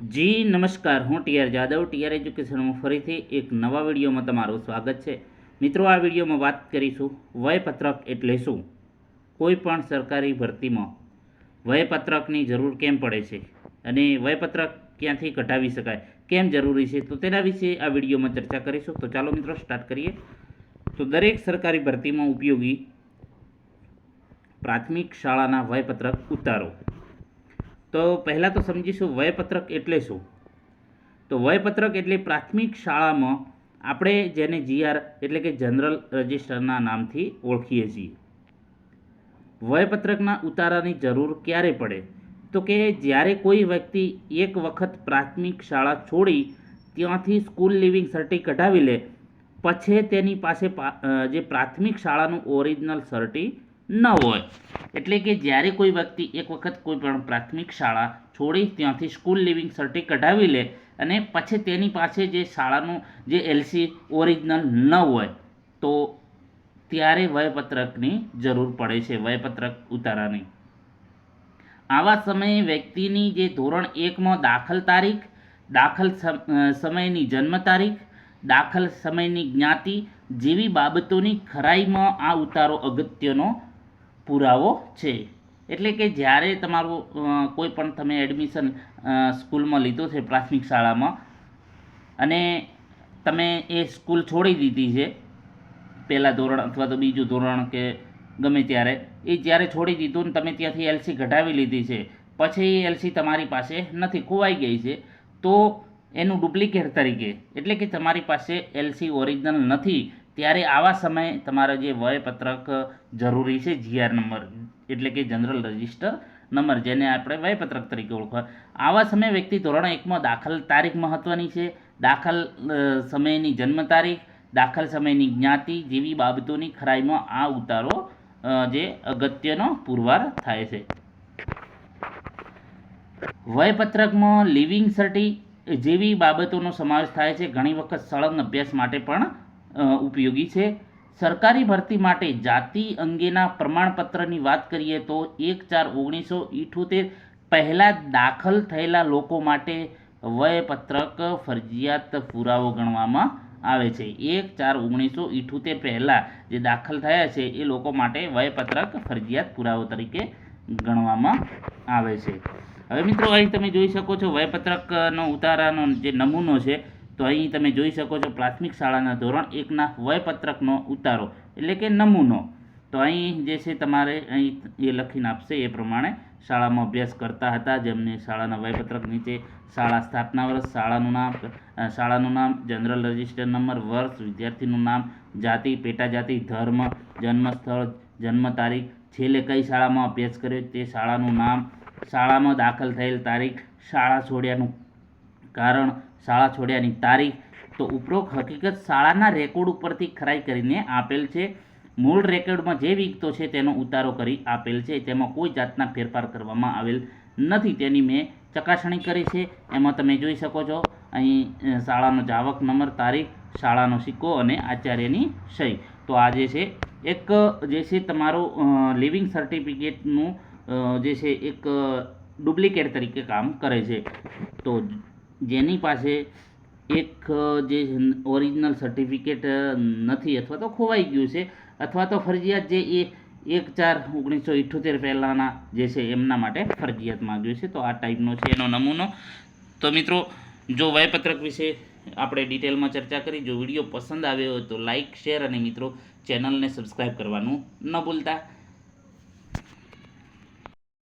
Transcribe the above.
જી, નમસ્કાર. હું TR Jadav TR એજ્યુકેશનમાં ફરીથી એક નવા વિડીયોમાં તમારું સ્વાગત છે. મિત્રો, આ વિડીયોમાં વાત કરીશું વયપત્રક એટલે શું? કોઈ પણ સરકારી ભરતીમાં વયપત્રકની જરૂર કેમ પડે છે અને વયપત્રક ક્યાંથી કઢાવી શકાય, કેમ જરૂરી છે? તો તેના વિશે આ વિડીયોમાં ચર્ચા કરીશું. તો ચાલો મિત્રો, સ્ટાર્ટ કરીએ. તો દરેક સરકારી ભરતીમાં ઉપયોગી પ્રાથમિક શાળાના વયપત્રક ઉતારો. તો પહેલાં તો સમજીશું વયપત્રક એટલે શું? તો વયપત્રક એટલે પ્રાથમિક શાળામાં આપણે જેને જીઆર એટલે કે જનરલ રજિસ્ટરના નામથી ઓળખીએ છીએ. વયપત્રકના ઉતારાની જરૂર ક્યારે પડે? તો કે જ્યારે કોઈ વ્યક્તિ એક વખત પ્રાથમિક શાળા છોડી ત્યાંથી સ્કૂલ લિવિંગ સર્ટી કઢાવી લે, પછી તેની પાસે જે પ્રાથમિક શાળાનું ઓરિજિનલ સર્ટી ન હોય. એટલે કે જ્યારે કોઈ વ્યક્તિ એક વખત કોઈ પણ પ્રાથમિક શાળા છોડી ત્યાંથી સ્કૂલ લિવિંગ સર્ટી કઢાવી લે અને પછી તેની પાસે જે શાળાનું જે એલસી ઓરિજિનલ ન હોય, તો ત્યારે વયપત્રકની જરૂર પડે છે, વયપત્રક ઉતારાની આવા સમયે વ્યક્તિની જે ધોરણ એકમાં દાખલ તારીખ, દાખલ સમયની જન્મ તારીખ, દાખલ સમયની જ્ઞાતિ જેવી બાબતોની ખરાઈમાં આ ઉતારો અગત્યનો પુરાવો છે. એટલે કે જ્યારે તમારું કોઈ પણ તમે એડમિશન સ્કૂલમાં લીધો છે પ્રાથમિક શાળામાં અને તમે એ સ્કૂલ છોડી દીધી છે, પહેલાં ધોરણ અથવા તો બીજું ધોરણ કે ગમે ત્યારે, એ જ્યારે છોડી દીધું ને તમે ત્યાંથી એલસી ઘટાવી લીધી છે, પછી એ એલસી તમારી પાસે નથી, ખોવાઈ ગઈ છે, તો એનું ડુપ્લિકેટ તરીકે, એટલે કે તમારી પાસે એલસી ઓરિજિનલ નથી ત્યારે આવા સમયે તમારો જે વયપત્રક જરૂરી છે જીઆર નંબર, એટલે કે જનરલ રજિસ્ટર નંબર, જેને આપણે વયપત્રક તરીકે ઓળખવા. આવા સમયે વ્યક્તિ ધોરણ એકમાં દાખલ તારીખ મહત્ત્વની છે. દાખલ સમયની જન્મ તારીખ, દાખલ સમયની જ્ઞાતિ જેવી બાબતોની ખરાઈમાં આ ઉતારો જે અગત્યનો પુરવાર થાય છે. વયપત્રકમાં લિવિંગ સર્ટી જેવી બાબતોનો સમાવેશ થાય છે. ઘણી વખત સળંગ અભ્યાસ માટે પણ ઉપયોગી છે. સરકારી ભરતી માટે જાતિ અંગેના પ્રમાણપત્રની વાત કરીએ તો એક ચાર ઓગણીસો ઇઠોતેર પહેલાં દાખલ થયેલા લોકો માટે વયપત્રક ફરજિયાત પુરાવો ગણવામાં આવે છે. એક ચાર ઓગણીસો ઇઠોતેર પહેલાં જે દાખલ થયા છે એ લોકો માટે વયપત્રક ફરજિયાત પુરાવો તરીકે ગણવામાં આવે છે. હવે મિત્રો અહીં તમે જોઈ શકો છો વયપત્રકનો ઉતારાનો જે નમૂનો છે તો અહીં તમે જોઈ શકો છો પ્રાથમિક શાળાના ધોરણ એકના વયપત્રકનો ઉતારો, એટલે કે નમૂનો. તો અહીં જે છે તમારે અહીં એ લખીને આપશે, એ પ્રમાણે શાળામાં અભ્યાસ કરતા હતા, જેમને શાળાના વયપત્રક નીચે શાળા સ્થાપના વર્ષ, શાળાનું નામ શાળાનું નામ, જનરલ રજિસ્ટર નંબર, વર્ષ, વિદ્યાર્થીનું નામ, જાતિ પેટા જાતિ ધર્મ જન્મ સ્થળ જન્મ તારીખ છેલ્લે કઈ શાળામાં અભ્યાસ કર્યો તે શાળાનું નામ, શાળામાં દાખલ થયેલ તારીખ, શાળા છોડ્યાનું કારણ શાળા છોડ્યાની તારીખ તો ઉપરોક્ત હકીકત શાળાના રેકોર્ડ ઉપરથી ખરાઈ કરીને આપેલ છે. મૂળ રેકોર્ડમાં જે વિગતો છે તેનો ઉતારો કરી આપેલ છે. તેમાં કોઈ જાતના ફેરફાર કરવામાં આવેલ નથી. તેની મેં ચકાસણી કરી છે. એમાં તમે જોઈ શકો છો, અહીં શાળાનો જાવક નંબર, તારીખ, શાળાનો સિક્કો અને આચાર્યની સહી. તો આ જે છે, એક, જે છે તમારું લિવિંગ સર્ટિફિકેટનું જે છે, એક ડુપ્લિકેટ તરીકે કામ કરે છે. તો જેની પાસે એક જે ઓરિજિનલ સર્ટિફિકેટ નથી અથવા તો ખોવાઈ ગયું છે અથવા તો ફરજિયાત જે એ એક ચાર ઓગણીસો ઇઠ્યોતેર પહેલાંના જે છે એમના માટે ફરજિયાત માગ્યું છે. તો આ ટાઈપનો છે, એનો નમૂનો. તો મિત્રો, જો વયપત્રક વિશે આપણે ડિટેલમાં ચર્ચા કરી, જો વીડિયો પસંદ આવ્યો હોય તો લાઇક શેર અને મિત્રો ચેનલને સબસ્ક્રાઈબ કરવાનું ન ભૂલતા.